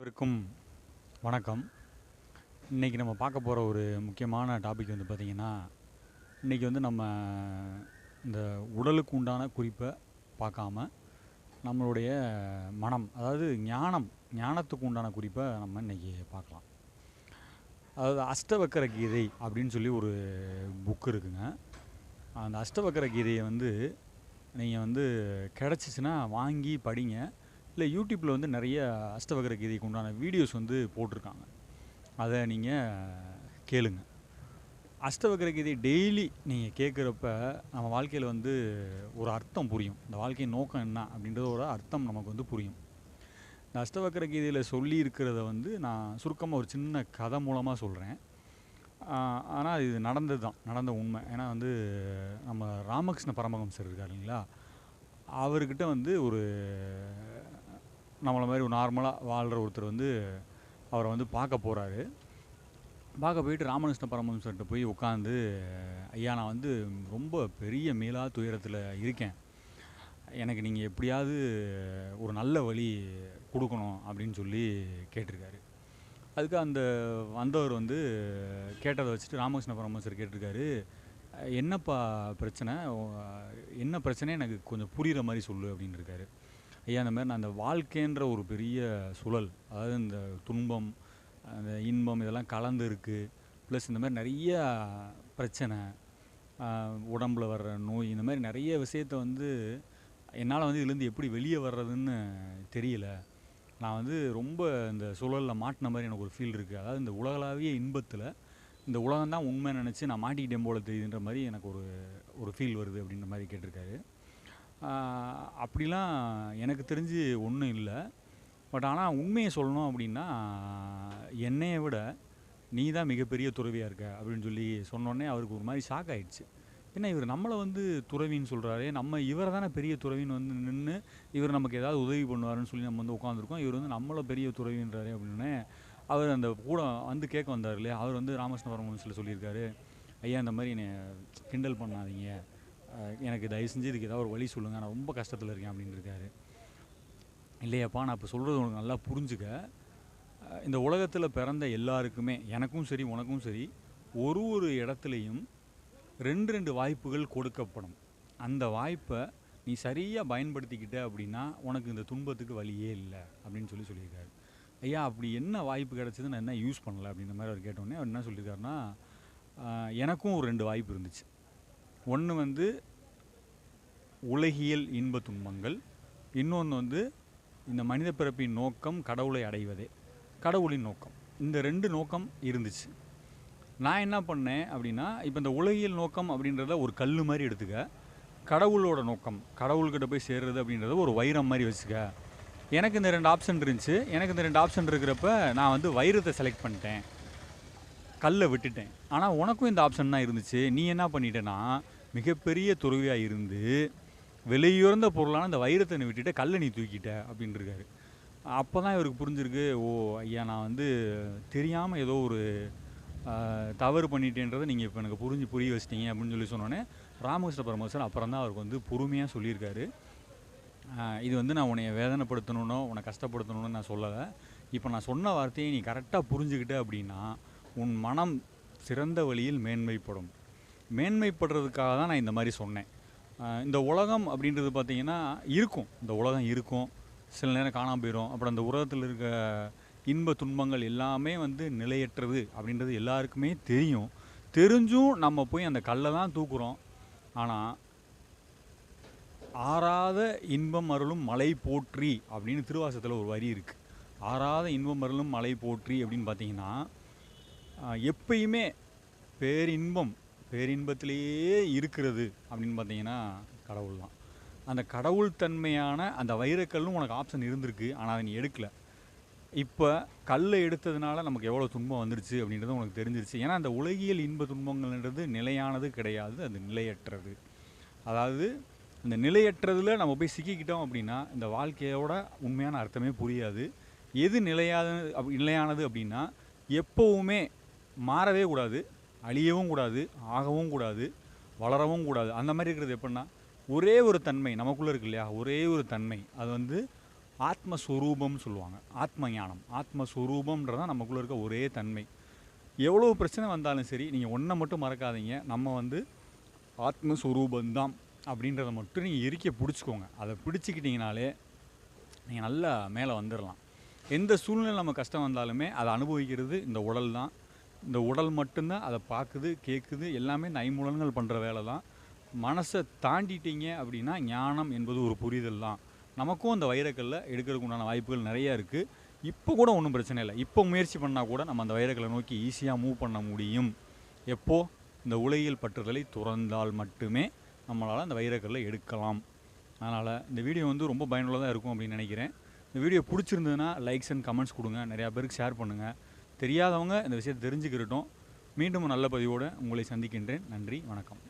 அனைவருக்கும் வணக்கம். இன்றைக்கி நம்ம பார்க்க போகிற ஒரு முக்கியமான டாபிக் வந்து பார்த்திங்கன்னா இன்றைக்கி வந்து நம்ம இந்த உடலுக்கு உண்டான குறிப்பை பார்க்காம நம்மளுடைய மனம் அதாவது ஞானம் ஞானத்துக்கு உண்டான குறிப்பை நம்ம இன்றைக்கி பார்க்கலாம். அதாவது அஷ்டவக்கர கீதை அப்படின்னு சொல்லி ஒரு புக் இருக்குங்க. அந்த அஷ்டவக்கர கீதையை வந்து நீங்கள் வந்து கிடச்சிச்சின்னா வாங்கி படிங்க. இல்லை யூடியூப்பில் வந்து நிறைய அஷ்டவகர கீதைக்கு உண்டான வீடியோஸ் வந்து போட்டிருக்காங்க. அதை நீங்கள் கேளுங்க. அஷ்டவகர கீதை டெய்லி நீங்கள் கேட்குறப்ப நம்ம வாழ்க்கையில் வந்து ஒரு அர்த்தம் புரியும். இந்த வாழ்க்கையின் நோக்கம் என்ன அப்படின்றதோட அர்த்தம் நமக்கு வந்து புரியும். இந்த அஷ்டவக்கர கீதையில் சொல்லி இருக்கிறத வந்து நான் சுருக்கமாக ஒரு சின்ன கதை மூலமாக சொல்கிறேன் ஆனால் இது நடந்தது தான் நடந்த உண்மை. ஏன்னா வந்து நம்ம ராமகிருஷ்ண பரமஹம்சர் இருக்கார் இல்லைங்களா? அவர்கிட்ட வந்து ஒரு நம்மளை மாதிரி ஒரு நார்மலாக வாழ்கிற ஒருத்தர் வந்து அவரை வந்து பார்க்க போகிறாரு பார்க்க போயிட்டு ராமகிருஷ்ண பரமஹம்சர்கிட்ட போய் உட்காந்து ஐயா நான் வந்து ரொம்ப பெரிய மேலா துயரத்தில் இருக்கேன். எனக்கு நீங்கள் எப்படியாவது ஒரு நல்ல வழி கொடுக்கணும் அப்படின்னு சொல்லி கேட்டிருக்காரு. அதுக்கு அந்த வந்தவர் வந்து கேட்டதை வச்சுட்டு ராமகிருஷ்ண பரமஹம்சர் கேட்டிருக்காரு என்னப்பா பிரச்சனை? என்ன பிரச்சனை எனக்கு கொஞ்சம் புரிகிற மாதிரி சொல்லு அப்படின்னு இருக்காரு ஐயா இந்த மாதிரி நான் அந்த வாழ்க்கைன்ற ஒரு பெரிய சுழல் அதாவது இந்த துன்பம் அந்த இன்பம் இதெல்லாம் கலந்து இருக்குது ப்ளஸ் இந்த மாதிரி நிறைய பிரச்சனை உடம்புல வர்ற நோய் இந்த மாதிரி நிறைய விஷயத்த வந்து என்னால் வந்து இதுலேருந்து எப்படி வெளியே வர்றதுன்னு தெரியல. நான் வந்து ரொம்ப இந்த சுழலில் மாட்டின மாதிரி எனக்கு ஒரு ஃபீல் இருக்குது அதாவது இந்த உலகளாவிய இன்பத்தில் இந்த உலகம் தான் உண்மை நினச்சி நான் மாட்டிக்கிட்டேன் போல தெரியுதுன்ற மாதிரி எனக்கு ஒரு ஒரு ஃபீல் வருது அப்படின்ற மாதிரி கேட்டிருக்காரு. அப்படிலாம் எனக்கு தெரிஞ்சு ஒன்றும் இல்லை. பட் ஆனால் உண்மையை சொல்லணும் அப்படின்னா என்னையை விட நீ தான் மிகப்பெரிய துறவியாக இருக்க அப்படின்னு சொல்லி சொன்னோடனே அவருக்கு ஒரு மாதிரி ஷாக் ஆகிடுச்சு ஏன்னா இவர் நம்மளை வந்து துறவின்னு சொல்கிறாரு நம்ம இவரை தானே பெரிய துறவின்னு வந்து நின்று இவர் நமக்கு ஏதாவது உதவி பண்ணுவாருன்னு சொல்லி நம்ம வந்து உட்காந்துருக்கோம் இவர் வந்து நம்மளை பெரிய துறவின்றாரு அப்படின்னு அவர் அந்த கூட வந்து கேட்க வந்தார் இல்லையா? அவர் வந்து ராமகிருஷ்ண பரமஹம்சத்தில் சொல்லியிருக்காரு ஐயா இந்த மாதிரி என்னை கிண்டல் பண்ணாதீங்க. எனக்கு தயவு செஞ்சு இதுக்கு ஏதாவது ஒரு வழி சொல்லுங்கள் நான் ரொம்ப கஷ்டத்தில் இருக்கேன் அப்படின்னு இருக்காரு இல்லையப்பா நான் இப்போ சொல்கிறது உனக்கு நல்லா புரிஞ்சுக்க. இந்த உலகத்தில் பிறந்த எல்லாருக்குமே எனக்கும் சரி உனக்கும் சரி ஒரு ஒரு இடத்துலையும் ரெண்டு ரெண்டு வாய்ப்புகள் கொடுக்கப்படும். அந்த வாய்ப்பை நீ சரியாக பயன்படுத்திக்கிட்ட அப்படின்னா உனக்கு இந்த துன்பத்துக்கு வழியே இல்லை அப்படின்னு சொல்லி சொல்லியிருக்காரு. ஐயா அப்படி என்ன வாய்ப்பு கிடச்சது நான் என்ன யூஸ் பண்ணலை அப்படின்ற மாதிரி அவர் கேட்டோடனே அவர் என்ன சொல்லியிருக்காருன்னா எனக்கும் ஒரு ரெண்டு வாய்ப்பு இருந்துச்சு. ஒன்று வந்து உலகியல் இன்ப துன்பங்கள் இன்னொன்று வந்து இந்த மனித பிறப்பின் நோக்கம் கடவுளை அடைவதே கடவுளின் நோக்கம். இந்த ரெண்டு நோக்கம் இருந்துச்சு. நான் என்ன பண்ணேன் அப்படின்னா இப்போ இந்த உலகியல் நோக்கம் அப்படின்றத ஒரு கல் மாதிரி எடுத்துக்க. கடவுளோட நோக்கம் கடவுள்கிட்ட போய் சேர்றது அப்படின்றத ஒரு வைரம் மாதிரி வச்சுக்க. எனக்கு இந்த ரெண்டு ஆப்ஷன் இருந்துச்சு. எனக்கு இந்த ரெண்டு ஆப்ஷன் இருக்கிறப்ப நான் வந்து வைரத்தை செலக்ட் பண்ணிட்டேன். கல்லை விட்டுட்டேன். ஆனால் உனக்கும் இந்த ஆப்ஷன் தான் இருந்துச்சு. நீ என்ன பண்ணிட்டேன்னா மிகப்பெரிய துறவியாக இருந்து விலையுறந்த பொருளான இந்த வைரத்தை நீ விட்டுட்டு கல்லை நீ தூக்கிட்ட அப்படின்னு இருக்காரு அப்போ தான் இவருக்கு புரிஞ்சிருக்கு ஓ ஐயா நான் வந்து தெரியாமல் ஏதோ ஒரு தவறு பண்ணிட்டேன்றதை நீங்கள் இப்போ எனக்கு புரிஞ்சு புரிய வச்சிட்டீங்க அப்படின்னு சொல்லி சொன்னோன்னே ராமகிருஷ்ண பரமஹம்சர் அப்புறம் தான் அவருக்கு வந்து பொறுமையாக சொல்லியிருக்காரு. இது வந்து நான் உன்னை வேதனைப்படுத்தணும்னோ உன்னை கஷ்டப்படுத்தணும்னு நான் சொல்லலை. இப்போ நான் சொன்ன வார்த்தையை நீ கரெக்டாக புரிஞ்சுக்கிட்ட அப்படின்னா உன் மனம் சிறந்த வழியில் மேன்மைப்படும். மேன்மைப்படுறதுக்காக தான் நான் இந்த மாதிரி சொன்னேன். இந்த உலகம் அப்படின்றது பார்த்தீங்கன்னா இருக்கும். இந்த உலகம் இருக்கும். சில நேரம் காணாமல் போயிடும் அப்புறம் அந்த உலகத்தில் இருக்க இன்ப துன்பங்கள் எல்லாமே வந்து நிலையற்றது அப்படின்றது எல்லாருக்குமே தெரியும். தெரிஞ்சும் நம்ம போய் அந்த கல்லை தான் தூக்குறோம். ஆனால் ஆறாத இன்பம் அருளும் மலை போற்றி அப்படின்னு திருவாசத்தில் ஒரு வரி இருக்குது ஆறாத இன்பம் அருளும் மலை போற்றி அப்படின்னு பார்த்தீங்கன்னா எப்பயுமே பேரின்பம் பேரின்பத்திலேயே இருக்கிறது அப்படின்னு பார்த்தீங்கன்னா கடவுள் தான் அந்த கடவுள் தன்மையான அந்த வைரக்கல்லும் உனக்கு ஆப்ஷன் இருந்திருக்கு ஆனால் அதை நீ எடுக்கலை. இப்போ கல்லை எடுத்ததுனால நமக்கு எவ்வளோ துன்பம் வந்துருச்சு அப்படின்றது உனக்கு தெரிஞ்சிருச்சு. ஏன்னா அந்த உலகியல் இன்ப துன்பங்கள்ன்றது நிலையானது கிடையாது அது நிலையற்றது. அதாவது இந்த நிலையற்றதில் நம்ம போய் சிக்கிக்கிட்டோம் அப்படின்னா இந்த வாழ்க்கையோட உண்மையான அர்த்தமே புரியாது. எது நிலையாத அப் நிலையானது அப்படின்னா எப்போவுமே மாறவே கூடாது. அழியவும் கூடாது ஆகவும் கூடாது வளரவும் கூடாது. அந்த மாதிரி இருக்கிறது எப்படின்னா ஒரே ஒரு தன்மை நமக்குள்ளே இருக்கு இல்லையா? ஒரே ஒரு தன்மை. அது வந்து ஆத்மஸ்வரூபம்னு சொல்லுவாங்க. ஆத்ம ஞானம் ஆத்மஸ்வரூபம்ன்றது தான் நமக்குள்ளே இருக்க ஒரே தன்மை. எவ்வளோ பிரச்சனை வந்தாலும் சரி நீங்கள் ஒன்றை மட்டும் மறக்காதீங்க. நம்ம வந்து ஆத்மஸ்வரூபந்தான் அப்படின்றத மட்டும் நீங்கள் இறுக்கி பிடிச்சிக்கோங்க. அதை பிடிச்சிக்கிட்டிங்கனாலே நீங்கள் நல்லா மேலே வந்துடலாம் எந்த சூழ்நிலை நம்ம கஷ்டம் வந்தாலுமே அதை அனுபவிக்கிறது இந்த உடல் தான் இந்த உடல் மட்டும்தான் அதை பார்க்குது கேட்குது எல்லாமே நைமூலன்கள் பண்ணுற வேலை தான் மனசை தாண்டிட்டீங்க அப்படின்னா ஞானம் என்பது ஒரு புரிதல் தான். நமக்கும் அந்த வைரக்கல்ல எடுக்கிறதுக்கு உண்டான வாய்ப்புகள் நிறைய இருக்குது இப்போ கூட ஒன்றும் பிரச்சனை இல்லை. இப்போ முயற்சி பண்ணால் கூட நம்ம அந்த வைரக்கல்லை நோக்கி ஈஸியாக மூவ் பண்ண முடியும். எப்போது இந்த உலகியல் பற்றுதலை துறந்தால் மட்டுமே நம்மளால் அந்த வைரக்கல்லை எடுக்கலாம். அதனால் இந்த வீடியோ வந்து ரொம்ப பயனுள்ளதாக இருக்கும் அப்படின்னு நினைக்கிறேன். இந்த வீடியோ பிடிச்சிருந்ததுன்னா லைக்ஸ் அண்ட் கமெண்ட்ஸ் கொடுங்க. நிறையா பேருக்கு ஷேர் பண்ணுங்கள் தெரியாதவங்க இந்த விஷயத்தை தெரிஞ்சுக்கிட்டோம் மீண்டும் நல்ல பதிவோடு உங்களை சந்திக்கின்றேன். நன்றி வணக்கம்.